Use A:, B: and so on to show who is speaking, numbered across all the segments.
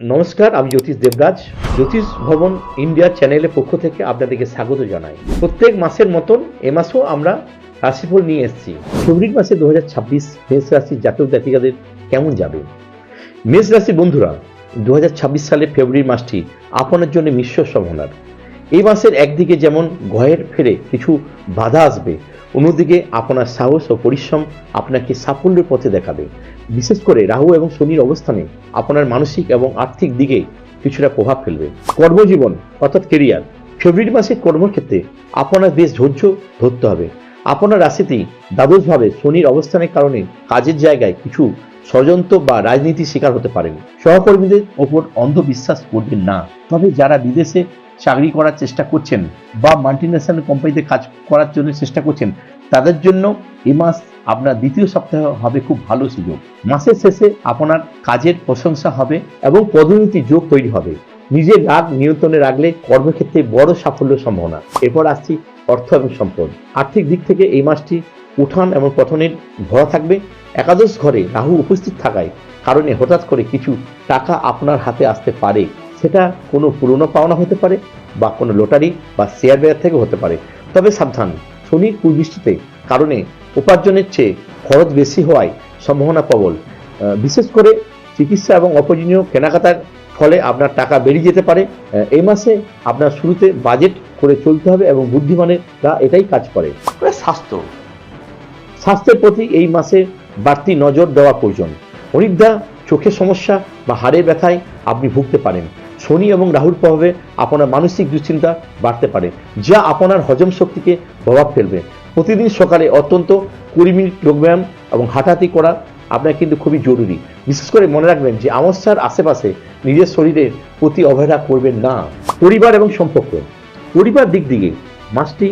A: নমস্কার, আমি জ্যোতিষ দেবরাজ। জ্যোতিষ ভবন ইন্ডিয়া চ্যানেলের পক্ষ থেকে আপনাদেরকে স্বাগত জানাই। প্রত্যেক মাসের মতন এ মাসও আমরা রাশিফল নিয়ে এসেছি। ফেব্রুয়ারি মাসে দু হাজার ছাব্বিশ মেষ রাশির জাতক জাতিকাদের কেমন যাবে? মেষ রাশি বন্ধুরা দু হাজার ছাব্বিশ সালের ফেব্রুয়ারি মাসটি আপনার জন্য মিশ্র সম্ভাবনার এই মাসের একদিকে যেমন ঘয়ের ফেরে কিছু বাধা আসবে, অন্যদিকে আপনার সাহস ও পরিশ্রম আপনাকে সাফল্যের পথে দেখাবে। বিশেষ করে রাহু এবং শনির অবস্থানে আপনার মানসিক এবং আর্থিক দিকে কিছুটা প্রভাব ফেলবে। কর্মজীবন অর্থাৎ কেরিয়ার ফেব্রুয়ারি মাসের কর্মক্ষেত্রে আপনার বেশ ধৈর্য ধরতে হবে। আপনার রাশিতেই দ্বাদশভাবে শনির অবস্থানের কারণে কাজের জায়গায় কিছু ষড়যন্ত্র বা রাজনীতির শিকার হতে পারেন। সহকর্মীদের ওপর অন্ধবিশ্বাস করবেন না। তবে যারা বিদেশে চাকরি করার চেষ্টা করছেন বা মাল্টিন্যাশনাল কোম্পানিতে কাজ করার জন্য চেষ্টা করছেন, তাদের জন্য এ মাস আপনার দ্বিতীয় সপ্তাহ হবে খুব ভালো সুযোগ। মাসের শেষে আপনার কাজের প্রশংসা হবে এবং পদোন্নতি যোগ তৈরি হবে। নিজের রাগ নিয়ন্ত্রণে রাখলে কর্মক্ষেত্রে বড় সাফল্য সম্ভাবনা। এরপর আসছি অর্থ এবং সম্পদ। আর্থিক দিক থেকে এই মাসটি উঠান এবং পতনের ভরা থাকবে। একাদশ ঘরে রাহু উপস্থিত থাকায় কারণে হঠাৎ করে কিছু টাকা আপনার হাতে আসতে পারে। সেটা কোনো পুরনো পাওনা হতে পারে বা কোনো লটারি বা শেয়ার বাজার থেকে হতে পারে। তবে সাবধান শনির কুদৃষ্টিতে কারণে উপার্জনের চেয়ে খরচ বেশি হওয়ায় সম্ভাবনা প্রবল। বিশেষ করে চিকিৎসা এবং অপ্রয়োজনীয় কেনাকাটার ফলে আপনার টাকা বেরিয়ে যেতে পারে। এই মাসে আপনার শুরুতে বাজেট করে চলতে হবে এবং বুদ্ধিমানেরা এটাই কাজ করে। স্বাস্থ্য। স্বাস্থ্যের প্রতি এই মাসে বাড়তি নজর দেওয়া প্রয়োজন। অনিদ্রা চোখের সমস্যা বা হাড়ের ব্যথায় আপনি ভুগতে পারেন। শনি এবং রাহুর প্রভাবে আপনার মানসিক দুশ্চিন্তা বাড়তে পারে, যা আপনার হজম শক্তিকে প্রভাব ফেলবে। প্রতিদিন সকালে অত্যন্ত কুড়ি মিনিট যোগব্যায়াম এবং হাঁটাহাঁটি করা আপনার কিন্তু খুবই জরুরি। বিশেষ করে মনে রাখবেন যে আমস্যার আশেপাশে নিজের শরীরের প্রতি অবহেলা করবেন না। পরিবার এবং সম্পর্ক। পরিবার দিক দিকে মাসটি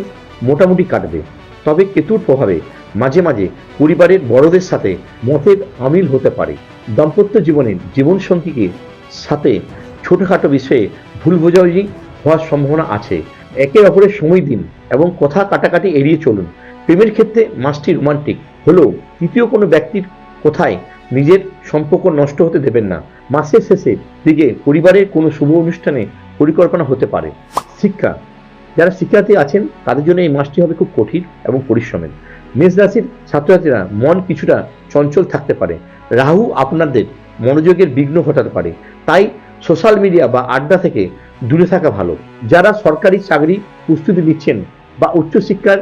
A: মোটামুটি কাটবে, তবে কেতুর প্রভাবে মাঝে মাঝে পরিবারের বড়দের সাথে মতের আমিল হতে পারে। দাম্পত্য জীবনের জীবনসঙ্গীকে সাথে ছোটোখাটো বিষয়ে ভুল বোঝাবুঝি হওয়ার সম্ভাবনা আছে। একে অপরের সময় দিন এবং কথা কাটাকাটি এড়িয়ে চলুন। প্রেমের ক্ষেত্রে মাসটি রোমান্টিক। হলেও তৃতীয় কোনো ব্যক্তির কোথায় নিজের সম্পর্ক নষ্ট হতে দেবেন না। মাসের শেষে দিকে পরিবারের কোনো শুভ অনুষ্ঠানে পরিকল্পনা হতে পারে। শিক্ষা। যারা শিক্ষার্থী আছেন, তাদের জন্য এই মাসটি হবে খুব কঠিন এবং পরিশ্রমের। মেষ রাশির ছাত্রছাত্রীরা মন কিছুটা চঞ্চল থাকতে পারে। রাহু আপনাদের মনোযোগের বিঘ্ন ঘটাতে পারে। তাই সোশ্যাল মিডিয়া বা আড্ডা থেকে দূরে থাকা ভালো। যারা সরকারি চাকরি প্রস্তুতি নিচ্ছেন বা উচ্চশিক্ষার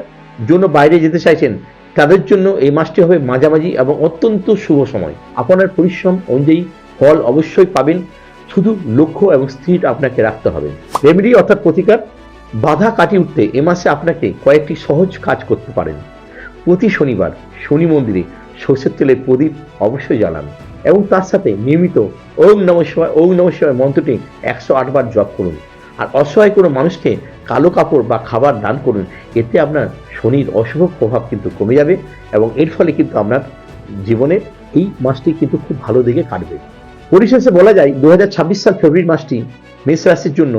A: জন্য বাইরে যেতে চাইছেন, তাদের জন্য এই মাসটি হবে মাঝামাঝি এবং অত্যন্ত শুভ সময়। আপনার পরিশ্রম অনুযায়ী ফল অবশ্যই পাবেন। শুধু লক্ষ্য এবং স্থির আপনাকে রাখতে হবে। রেমেডি অর্থাৎ প্রতিকার, বাধা কাটিয়ে উঠতে এ মাসে আপনাকে কয়েকটি সহজ কাজ করতে পারেন। প্রতি শনিবার শনি মন্দিরে সর্ষের তেলের প্রদীপ অবশ্যই জ্বালান। এবং তার সাথে নিয়মিত ওম নম শিবায়, ওম নম শিবায় মন্ত্রটি একশো আটবার জপ করুন। আর অসহায় কোনো মানুষকে কালো কাপড় বা খাবার দান করুন, এতে আপনার শনির অশুভ প্রভাব কিন্তু কমে যাবে এবং এর ফলে কিন্তু আপনার জীবনের এই মাসটি কিন্তু খুব ভালো দিকে কাটবে। পরিশেষে বলা যায় দু হাজার ছাব্বিশ সাল ফেব্রুয়ারি মাসটি মেষ রাশির জন্য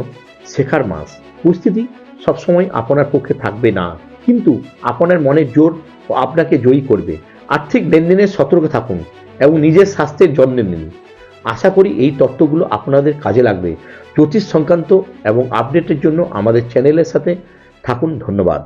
A: শেখার মাস। পরিস্থিতি সবসময় আপনার পক্ষে থাকবে না, কিন্তু আপনার মনের জোর ও আপনাকে জয়ী করবে। আর্থিক লেনদেনে সতর্ক থাকুন এবং নিজের স্বাস্থ্যের যত্ন নিন। আশা করি এই তত্ত্বগুলো আপনাদের কাজে লাগবে। জ্যোতিষ সংক্রান্ত এবং আপডেটের জন্য আমাদের চ্যানেলের সাথে থাকুন। ধন্যবাদ।